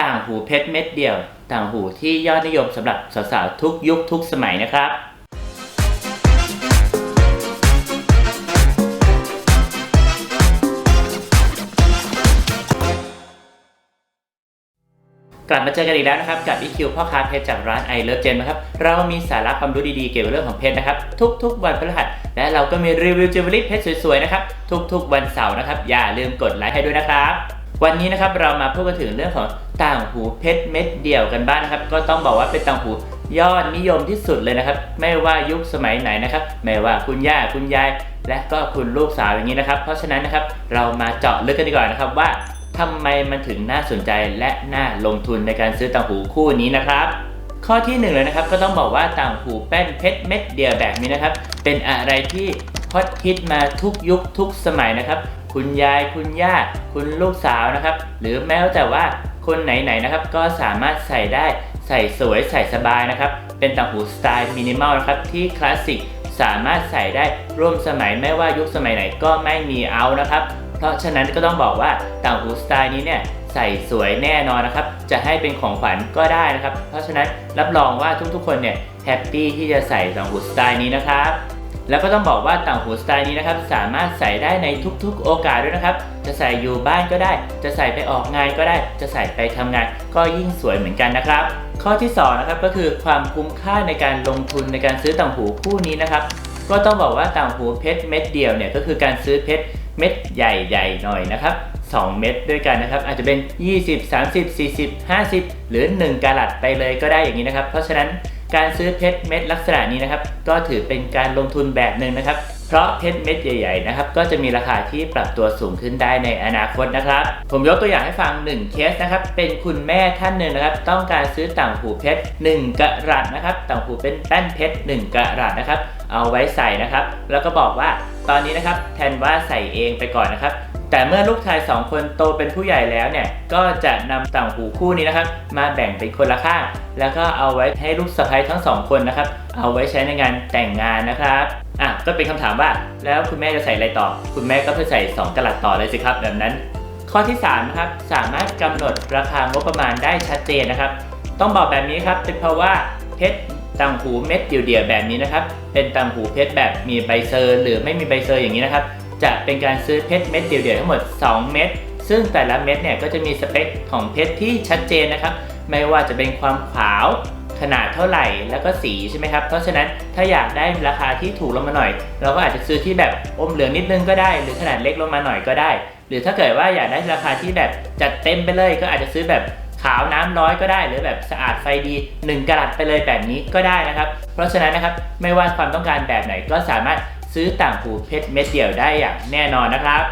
ต่างหูเพชรเม็ดเดียว ต่างหูที่ยอดนิยมสำหรับสาวๆทุกยุคทุกสมัยนะครับกลับมาเจอกันอีกแล้วนะครับกับ EQ พ่อค้าเพชรจากร้าน i Love Gem นะครับเรามีสาระความรู้ดีๆเกี่ยวกับเรื่องของเพชรนะครับทุกๆ วันพฤหัส และเราก็มีรีวิวจิวเวลรี่เพชรสวยๆนะครับทุกๆ วันเสาร์นะครับอย่าลืมกดไลค์ให้ด้วยนะครับ วันนี้นะครับเรามาพูดกันถึงเรื่องของ ต่างหูเพชรเม็ดเดี่ยวกันบ้างนะครับ ก็ต้องบอกว่าเป็นต่างหูยอดนิยมที่สุดเลยนะครับ ไม่ว่ายุคสมัยไหนนะครับ ไม่ว่าคุณย่าคุณยาย และก็คุณลูกสาวอย่างนี้นะครับ เพราะฉะนั้นนะครับเรามาเจาะลึกกันดีกว่านะครับว่าทำไมมันถึงน่าสนใจและน่าลงทุนในการซื้อต่างหูคู่นี้นะครับ ข้อที่หนึ่งเลยนะครับก็ต้องบอกว่าต่างหูแป้นเพชรเม็ดเดียวแบบนี้นะครับ เป็นอะไรที่ฮอตฮิตมาทุกยุคทุกสมัยนะครับ คุณยายคุณย่าคุณลูกสาวนะครับ หรือแม้แต่ว่า คนไหนๆนะครับก็สามารถใส่ได้ใส่สวยใส่สบายนะครับ เป็นต่างหูสไตล์มินิมอลนะครับที่คลาสสิกสามารถใส่ได้ร่วมสมัยไม่ว่ายุคสมัยไหนก็ไม่มีเอานะครับ เพราะฉะนั้นก็ต้องบอกว่าต่างหูสไตล์นี้เนี่ยใส่สวยแน่นอนนะครับ จะให้เป็นของขวัญก็ได้นะครับ เพราะฉะนั้นรับรองว่าทุกๆ คนเนี่ยแฮปปี้ที่จะใส่ต่างหูสไตล์นี้นะครับ แล้วก็ต้องบอกว่าต่างหูสไตล์นี้นะครับสามารถใส่ได้ในทุกๆ โอกาสด้วยนะครับ จะใส่อยู่บ้านก็ได้ จะใส่ไปออกงานก็ได้ จะใส่ไปทำงานก็ยิ่งสวยเหมือนกันนะครับ ข้อที่สองนะครับก็คือความคุ้มค่าในการลงทุนในการซื้อต่างหูคู่นี้นะครับ ก็ต้องบอกว่าต่างหูเพชรเม็ดเดียวเนี่ยก็คือการซื้อเพชรเม็ดใหญ่ๆหน่อยนะครับ2 เม็ดด้วยกันนะครับ อาจจะเป็น 20 30 40 50 หรือ 1กะรัตไปเลยก็ได้อย่างนี้นะครับ เพราะฉะนั้น การซื้อเพชรเม็ดลักษณะนี้นะครับ ก็ถือเป็นการลงทุนแบบหนึ่งนะครับ เพราะเพชรเม็ดใหญ่ๆนะครับ ก็จะมีราคาที่ปรับตัวสูงขึ้นได้ในอนาคตนะครับ ผมยกตัวอย่างให้ฟัง 1 เคสนะครับ เป็นคุณแม่ท่านหนึ่งนะครับ ต้องการซื้อต่างหูเพชร1กะรัตนะครับ ต่างหูเป็นแป้นเพชร1กะรัตนะครับ เอาไว้ใส่นะครับ แล้วก็บอกว่าตอนนี้นะครับแทนว่าใส่เองไปก่อนนะครับ แต่เมื่อลูกชาย 2 คนโตเป็นผู้ใหญ่แล้วเนี่ย ก็จะนำต่างหูคู่นี้นะครับ มาแบ่งเป็นคนละข้าง แล้วก็เอาไว้ให้ลูกสะใภ้ทั้งสองคนนะครับ เอาไว้ใช้ในงานแต่งงานนะครับอะก็เป็นคำถามว่า แล้วคุณแม่จะใส่อะไรต่อ คุณแม่ก็ไปใส่ 2กะลัดต่อเลยสิครับ แบบนั้น ข้อที่3นะครับสามารถกำหนดราคางบประมาณได้ชัดเจนนะครับ ต้องบอกแบบนี้ครับเป็นเพราะว่าเพชรต่างหูเม็ดเดี่ยวๆแบบนี้นะครับ เป็นต่างหูเพชรแบบมีใบเซอร์ หรือไม่มีใบเซอร์อย่างนี้นะครับ จะเป็นการซื้อเพชรเม็ดเดี่ยวๆทั้งหมด 2 เม็ดซึ่งแต่ละเม็ดเนี่ยก็จะมีสเปคของเพชรที่ชัดเจนนะครับ ไม่ว่าจะเป็นความขาวขนาดเท่าไหร่แล้วก็สีใช่ไหมครับ เพราะฉะนั้นถ้าอยากได้ราคาที่ถูกลงมาหน่อย เราก็อาจจะซื้อที่แบบอมเหลืองนิดนึงก็ได้ หรือขนาดเล็กลงมาหน่อยก็ได้ หรือถ้าเกิดว่าอยากได้ราคาที่แบบจัดเต็มไปเลย ก็อาจจะซื้อแบบขาวน้ำน้อยก็ได้ หรือแบบสะอาดไฟดี 1กะรัตไปเลยแบบนี้ก็ได้นะครับ เพราะฉะนั้นนะครับไม่ว่าความต้องการแบบไหนก็สามารถ ซื้อต่างหูเพชรเม็ดเดี่ยวได้อย่างแน่นอนนะครับ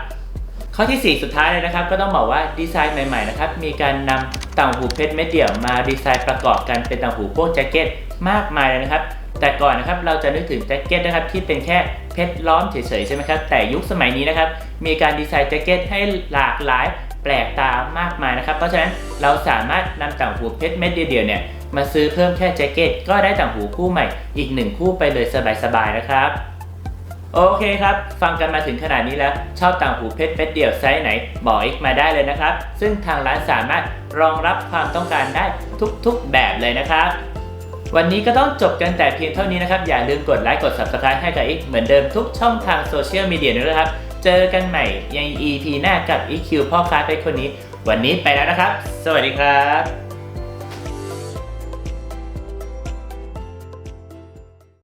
ข้อทีสี่ 4 สุดท้ายเลยนะครับ ก็ต้องบอกว่าดีไซน์ใหม่ๆนะครับมีการนำต่างหูเพชรเม็ดเดี่ยวมาดีไซน์ประกอบกันเป็นต่างหูพวกแจ็คเก็ตมากมายเลยนะครับ แต่ก่อนนะครับเราจะนึกถึงแจ็คเก็ตนะครับที่เป็นแค่เพชรล้อมเฉยๆใช่ไหมครับแต่ยุคสมัยนี้นะครับมีการดีไซน์แจ็คเก็ตให้หลากหลายแปลกตามากมายนะครับ เพราะฉะนั้นเราสามารถนำต่างหูเพชรเม็ดเดียวเนี่ยมาซื้อเพิ่มแค่แจ็คเก็ตก็ได้ต่างหูคู่ใหม่อีกหนึ่งคู่ไปเลยสบายๆนะครับ โอเคครับ ฟังกันมาถึงขนาดนี้แล้ว ชอบต่างหูเพชรเม็ดเดี่ยวไซส์ไหน บอกอีกมาได้เลยนะครับ ซึ่งทางร้านสามารถรองรับความต้องการได้ทุกๆแบบเลยนะครับ วันนี้ก็ต้องจบกันแต่เพียงเท่านี้นะครับ อย่าลืมกดไลค์กด subscribe ให้กับอีกเหมือนเดิมทุกช่องทางโซเชียลมีเดียด้วยนะครับ เจอกันใหม่ใน EP หน้ากับ EQ พ่อค้าเพชรคนนี้ วันนี้ไปแล้วนะครับ สวัสดีครับ